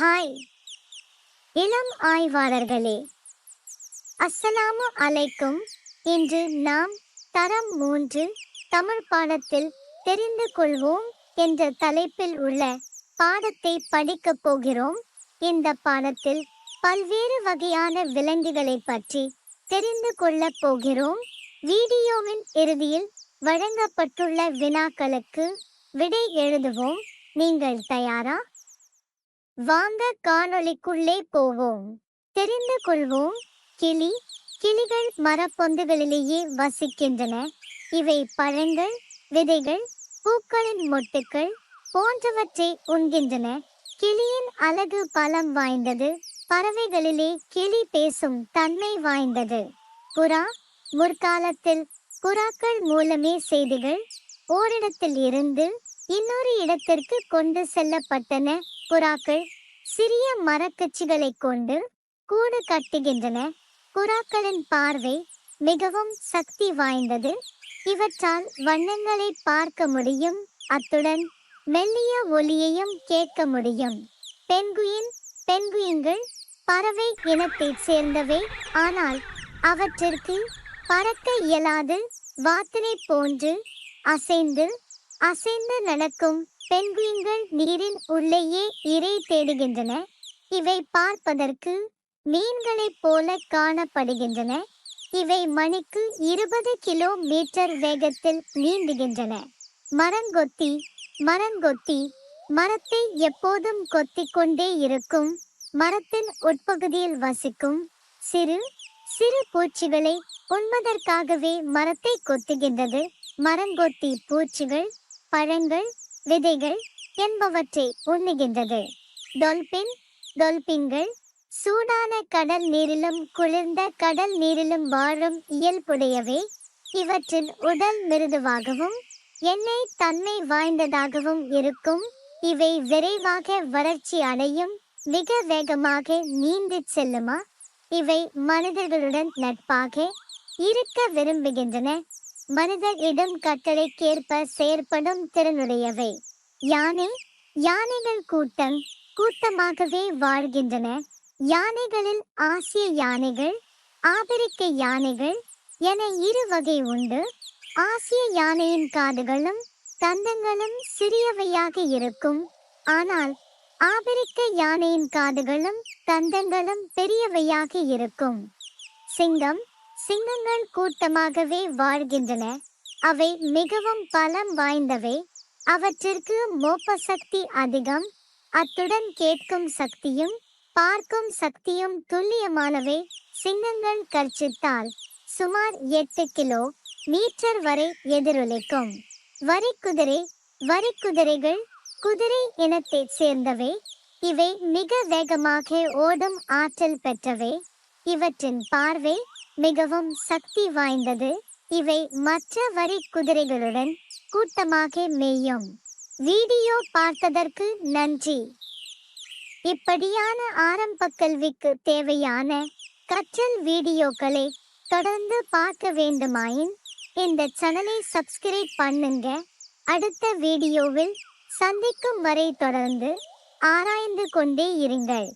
Hi. இளம் ஆய்வாளர்களே அஸ்ஸலாமு அலைக்கும். இன்று நாம் தரம் மூன்று தமிழ் பாடத்தில் தெரிந்து கொள்வோம் என்ற தலைப்பில் உள்ள பாடத்தை படிக்கப் போகிறோம். இந்த பாடத்தில் பல்வேறு வகையான விலங்குகளை பற்றி தெரிந்து கொள்ளப் போகிறோம். வீடியோவின் இறுதியில் வழங்கப்பட்டுள்ள வினாக்களுக்கு விடை எழுதுவோம். நீங்கள் தயாரா? வாங்க காணொளிக்குள்ளே போவோம். தெரிந்து கொள்வோம். கிளி கிளிகள் மரப்பொந்துகளிலேயே வசிக்கின்றன. இவை பழங்கள் விதைகள் பூக்களின் மொட்டுக்கள் போன்றவற்றை உண்கின்றன. கிளியின் அழகு பலம் வாய்ந்தது. பறவைகளிலே கிளி பேசும் தன்மை வாய்ந்தது. புறா முற்காலத்தில் புறாக்கள் மூலமே செய்திகள் ஓரிடத்தில் இருந்து இன்னொரு இடத்திற்கு கொண்டு செல்லப்பட்டன. புறாக்கள் சிறிய மரக்கச்சிகளைக் கொண்டு கூடு கட்டுகின்றன. புறாக்களின் பார்வை மிகவும் சக்தி வாய்ந்தது. இவற்றால் வண்ணங்களை பார்க்க முடியும். அத்துடன் மெல்லிய ஒலியையும் கேட்க முடியும். பெண்குயின் பெண்குயின்கள் பறவை இனத்தைச் சேர்ந்தவை. ஆனால் அவற்றிற்கு பறக்க இயலாது வாத்தினை போன்று அசைந்து அசைந்து நடக்கும் பெண்குயின்கள் நீரின் உள்ளேயே இரை தேடுகின்றன. இவை பார்ப்பதற்கு மீன்களைப் போல காணப்படுகின்றன. இவை மணிக்கு இருபது கிலோ மீட்டர் வேகத்தில் நீந்துகின்றன. மரங்கொத்தி மரங்கொத்தி மரத்தை எப்போதும் கொத்திக்கொண்டே இருக்கும். மரத்தின் உட்பகுதியில் வசிக்கும் சிறு சிறு பூச்சிகளை உண்பதற்காகவே மரத்தை கொத்துகின்றது. மரங்கொத்தி பூச்சிகள் பழங்கள் விதைகள் என்பவற்றை உண்ணுகின்றது. டொல்பின் டொல்பின்கள் சூடான கடல் நீரிலும் குளிர்ந்த கடல் நீரிலும் வாழும் இயல்புடையவை. இவற்றின் உடல் மிருதுவாகவும் எண்ணெய் தன்மை வாய்ந்ததாகவும் இருக்கும். இவை விரைவாக வறட்சி அடையும் மிக வேகமாக நீந்திச் செல்லுமா? இவை மனிதர்களுடன் நட்பாக இருக்க விரும்புகின்றன. மனிதர் இடம் கட்டளைக்கேற்ப செயற்படும் திறனுடையவை. யானை யானைகள் கூட்டம் கூட்டமாகவே வாழ்கின்றன. யானைகளில் ஆசிய யானைகள் ஆபிரிக்க யானைகள் என இரு வகை உண்டு. ஆசிய யானையின் காதுகளும் தந்தங்களும் சிறியவையாக இருக்கும். ஆனால் ஆபிரிக்க யானையின் காதுகளும் தந்தங்களும் பெரியவையாக இருக்கும். சிங்கம் சிங்கங்கள் கூட்டமாகவே வாழ்கின்றன. அவை மிகவும் பலம் வாய்ந்தவை. அவற்றிற்கு மோப்ப சக்தி அதிகம். அத்துடன் கேட்கும் சக்தியும் பார்க்கும் சக்தியும் துல்லியமானவை. சிங்கங்கள் கர்ச்சித்தால் சுமார் எட்டு கிலோ மீட்டர் வரை எதிரொலிக்கும். வரிக்குதிரை வரிக்குதிரைகள் குதிரை இனத்தைச் சேர்ந்தவை. இவை மிக வேகமாக ஓடும் ஆற்றல் பெற்றவை. இவற்றின் பார்வை மிகவும் சக்தி வாய்ந்தது. இவை மற்ற வரி குதிரைகளுடன் கூட்டமாக மேயும். வீடியோ பார்த்ததற்கு நன்றி. இப்படியான ஆரம்ப கல்விக்கு தேவையான கற்றல் வீடியோக்களை தொடர்ந்து பார்க்க வேண்டுமாயின் இந்த சேனலை சப்ஸ்கிரைப் பண்ணுங்க. அடுத்த வீடியோவில் சந்திக்கும் வரை தொடர்ந்து ஆராய்ந்து கொண்டே இருங்கள்.